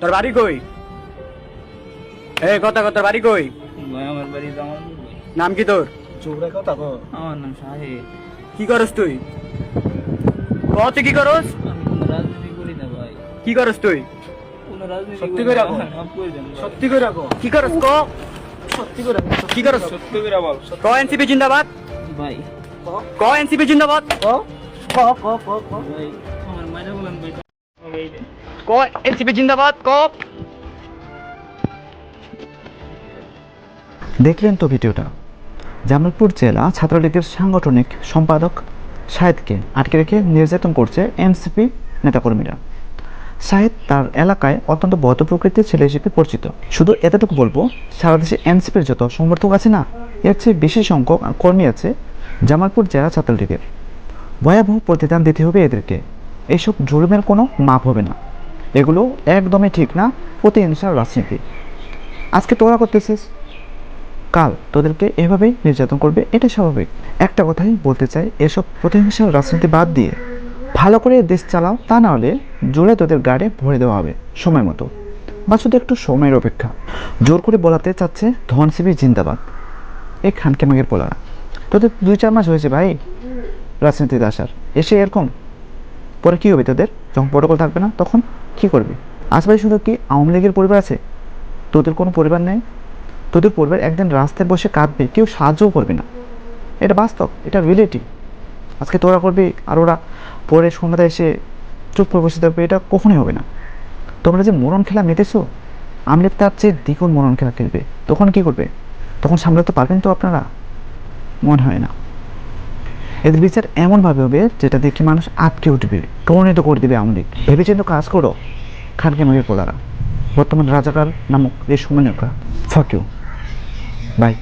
তোর বাড়ি কই? এই কথা কথা বাড়ি কই? আমার বাড়ি জামালপুর। নাম কি তোর? চুপ কথা কো আমার নাম শাহেদ। কি করস তুই? ক তুই কি করস? আমি কোনো রাজনীতি করি না ভাই। কি করস তুই? কোনো রাজনীতি সত্যি করে। সত্যি করে কো কি করস ক? সত্যি করে কো। কি করস? সত্যি করে বল। ক এনসিপি জিন্দাবাদ? ভাই। ক এনসিপি জিন্দাবাদ? ক ক ক ক ভাই আমার বলেন ভাই। দেখলেন তো ভিডিওটা? জামালপুর জেলা ছাত্রলীগের সাংগঠনিক সম্পাদক শাহেদকে আটকে রেখে নির্যাতন করছে এনসিপি নেতাকর্মীরা। শাহেদ তার এলাকায় অত্যন্ত বদ্ধ প্রকৃতির ছেলে হিসেবে পরিচিত। শুধু এতটুকু বলব, সারা দেশে এনসিপির যত সমর্থক আছে না, এর চেয়ে বেশি সংখ্যক কর্মী আছে জামালপুর জেলা ছাত্রলীগের। ভয়াবহ প্রতিদান দিতে হবে এদেরকে। এইসব জুলুমের কোনো মাপ হবে না। এগুলো একদমই ঠিক না। প্রতিহিংসার রাজনীতি। আজকে তোরা করতেছিস? কাল তোদেরকে এভাবেই নির্যাতন করবে, এটা স্বাভাবিক। একটা কথাই বলতে চাই, এসব প্রতিহিংসার রাজনীতি বাদ দিয়ে, ভালো করে দেশ চালাও, তা না হলে জোরে তোদের গাড়ে ভরে দেওয়া হবে, সময় মতো। বা শুধু একটু সময়ের অপেক্ষা। জোর করে বলাতে চাচ্ছে ধনসিবি জিন্দাবাদ। এই খানকে মাগের পোলারা। তোদের দুই চার মাস হয়েছে ভাই, রাজনীতিতে আসার। এসে এরকম পরে কী হবে তোদের? যখন প্রটোকল থাকবে না, তখন কি করবি? আশেপাশে শুধু কি আওয়ামী লীগের পরিবার আছে? তোদের কোনো পরিবার নেই? তোদের পরিবার একদিন রাস্তায় বসে কাঁদবে, কেউ সাহায্যও করবে না। এটা বাস্তব, এটা রিয়েলিটি আজকে তোরা করবি আর ওরা পরে সন্ধ্যায় এসে চুপ করে বসে থাকবে, এটা কখনোই হবে না। তোমরা যে মরণ খেলা মেতেছো আমি তার চেয়ে দ্বিগুণ মরণ খেলা খেলবে। তখন কি করবে? তখন সামলাতে পারবেন তো আপনারা? মনে হয় না। এদের বিচার এমনভাবে হবে যেটা দেখে মানুষ আটকে উঠবে প্রণিত করে দেবে ভেবে ভেবেচিন্ত কাজ করো, খানকে মাগের পোলারা। বর্তমান রাজাকার নামক এই সময় ফাঁকিও বাই